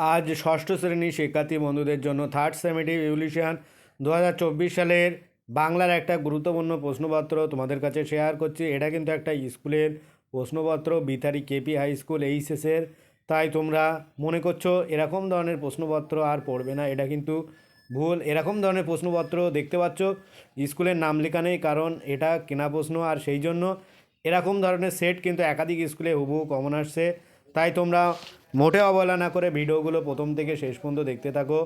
আজ ষষ্ঠ শ্রেণির শিক্ষার্থী বন্ধুদের জন্য থার্ড সেমিটিভ ইভলিউশন দু হাজার চব্বিশ সালের বাংলার একটা গুরুত্বপূর্ণ প্রশ্নপত্র তোমাদের কাছে শেয়ার করছি। এটা কিন্তু একটা স্কুলের প্রশ্নপত্র বিতারি কেপি হাই স্কুল এইচএসের তাই তোমরা মনে করছ এরকম ধরনের প্রশ্নপত্র আর পড়বে না, এটা কিন্তু ভুল। এরকম ধরনের প্রশ্নপত্র দেখতে পাচ্ছ, স্কুলের নাম লেখা নেই, কারণ এটা কেনা প্রশ্ন। আর সেই জন্য এরকম ধরনের সেট কিন্তু একাধিক স্কুলে হুবহু কমন আসছে। তাই তোমরা মোটে অবহেলা না করে ভিডিওগুলো প্রথম থেকে শেষ পর্যন্ত দেখতে থাকো।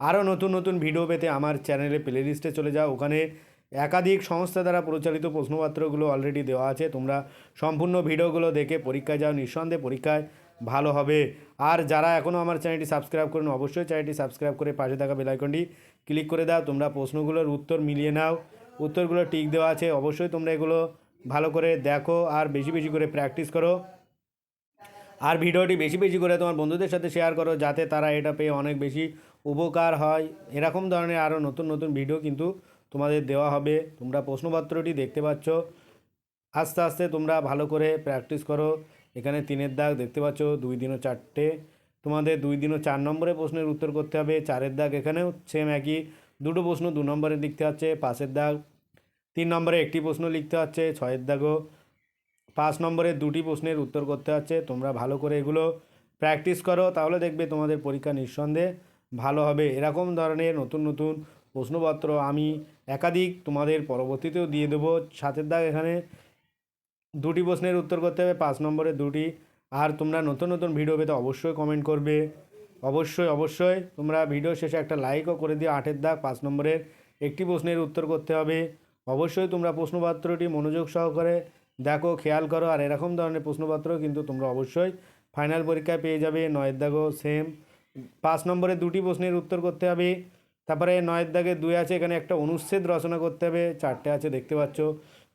আরও নতুন নতুন ভিডিও পেতে আমার চ্যানেলে প্লে লিস্টে চলে যাও। ওখানে একাধিক সংস্থা দ্বারা পরিচালিত প্রশ্নপত্রগুলো অলরেডি দেওয়া আছে। তোমরা সম্পূর্ণ ভিডিওগুলো দেখে পরীক্ষায় যাও। নিঃসন্দেহে পরীক্ষায় ভালো হবে। আর যারা এখনও আমার চ্যানেলটি সাবস্ক্রাইব করেন, অবশ্যই চ্যানেলটি সাবস্ক্রাইব করে পাশে থাকা বেলাইকনটি ক্লিক করে দাও। তোমরা প্রশ্নগুলোর উত্তর মিলিয়ে নাও। উত্তরগুলো ঠিক দেওয়া আছে। অবশ্যই তোমরা এগুলো ভালো করে দেখো আর বেশি বেশি করে প্র্যাকটিস করো। আর ভিডিওটি বেশি বেশি করে তোমার বন্ধুদের সাথে শেয়ার করো, যাতে তারা এটা পেয়ে অনেক বেশি উপকার হয়। এরকম ধরনের আরও নতুন নতুন ভিডিও কিন্তু তোমাদের দেওয়া হবে। তোমরা প্রশ্নপত্রটি দেখতে পাচ্ছ। আস্তে আস্তে তোমরা ভালো করে প্র্যাকটিস করো। এখানে তিনের দাগ দেখতে পাচ্ছ, দুই দিনও চারটে। তোমাদের দুই দিনও চার নম্বরে প্রশ্নের উত্তর করতে হবে। চারের দাগ এখানেও সেম একই। দুটো প্রশ্ন দু নম্বরে লিখতে হচ্ছে পাঁচের দাগ। তিন নম্বরে একটি প্রশ্ন লিখতে হচ্ছে, ছয়ের দাগও। পাঁচ নম্বরের দুটি প্রশ্নের উত্তর করতে হচ্ছে, তোমরা ভালো করে এগুলো প্র্যাকটিস করো, তাহলে দেখবে তোমাদের পরীক্ষা নিঃসন্দেহে ভালো হবে। এরকম ধরনের নতুন নতুন প্রশ্নপত্র আমি একাধিক তোমাদের পরবর্তীতেও দিয়ে দেবো। সাতের দাগ এখানে দুটি প্রশ্নের উত্তর করতে হবে, পাঁচ নম্বরে দুটি। আর তোমরা নতুন নতুন ভিডিও পেতে অবশ্যই কমেন্ট করবে। অবশ্যই অবশ্যই তোমরা ভিডিও শেষে একটা লাইকও করে দিও। আটের দাগ পাঁচ নম্বরের একটি প্রশ্নের উত্তর করতে হবে। অবশ্যই তোমরা প্রশ্নপত্রটি মনোযোগ সহকারে দেখো, খেয়াল করো, আর এরকম ধরনের প্রশ্নপত্র কিন্তু তোমরা অবশ্যই ফাইনাল পরীক্ষায় পেয়ে যাবে। নয়ের দাগও সেম পাঁচ নম্বরে দুটি প্রশ্নের উত্তর করতে হবে। তারপরে নয়ের দাগে দুই আছে, এখানে একটা অনুচ্ছেদ রচনা করতে হবে, চারটে আছে, দেখতে পাচ্ছ।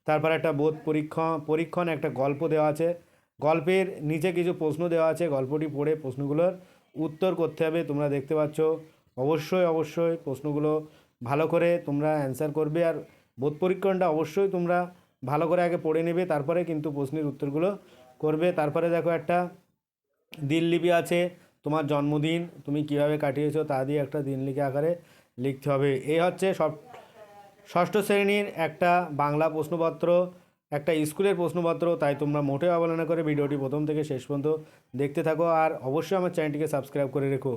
তারপরে একটা বোধ পরীক্ষণ পরীক্ষণ, একটা গল্প দেওয়া আছে। গল্পের নিচে কিছু প্রশ্ন দেওয়া আছে, গল্পটি পড়ে প্রশ্নগুলোর উত্তর করতে হবে, তোমরা দেখতে পাচ্ছ। অবশ্যই অবশ্যই প্রশ্নগুলো ভালো করে তোমরা অ্যান্সার করবে, আর বোধ পরীক্ষণটা অবশ্যই তোমরা ভালো করে আগে পড়ে নেবে, তারপরে কিন্তু প্রশ্নের উত্তরগুলো করবে। তারপরে দেখো একটা দিনলিপি আছে, তোমার জন্মদিন, তুমি কীভাবে কাটিয়েছো তা দিয়ে একটা দিনলিপি আকারে লিখতে হবে। এই হচ্ছে সব, ষষ্ঠ শ্রেণির একটা বাংলা প্রশ্নপত্র, একটা স্কুলের প্রশ্নপত্র, তাই তোমরা মোটেও অবহেলনা করে ভিডিওটি প্রথম থেকে শেষ পর্যন্ত দেখতে থাকো। আর অবশ্যই আমার চ্যানেলটিকে সাবস্ক্রাইব করে রেখো।